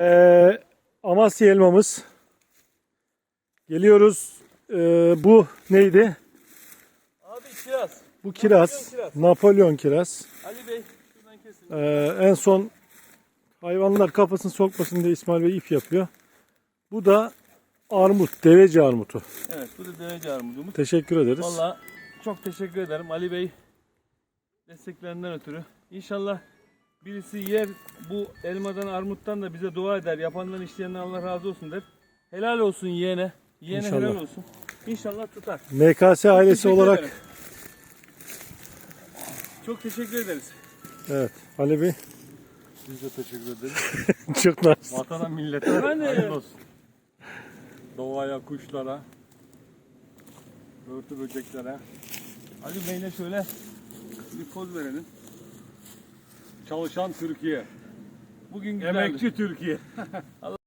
Ee, Amasya elmamız. Geliyoruz. Ee, bu neydi? Abi kiraz. Bu kiraz. Napolyon kiraz. Napolyon kiraz. Ali Bey kesin. Ee, en son hayvanlar kafasını sokmasın diye İsmail Bey ip yapıyor. Bu da armut, deveci armutu. Evet bu da derece armudumuz. Teşekkür ederiz. Valla çok teşekkür ederim Ali Bey desteklerinden ötürü. İnşallah birisi yer bu elmadan armuttan da bize dua eder. Yapandan işleyenden Allah razı olsun der. Helal olsun yeğene. Yeğene İnşallah. helal olsun. İnşallah tutar. MKS ailesi Teşekkür olarak ederim. Çok teşekkür ederiz. evet Ali Bey Biz de teşekkür ederiz. çok nazik. Vatana millete Ben de- hayırlı olsun. Doğaya, kuşlara, börtü böceklere. Ali Bey'le şöyle bir poz verelim. Çalışan Türkiye. Bugün güzeldi. Emekçi Türkiye.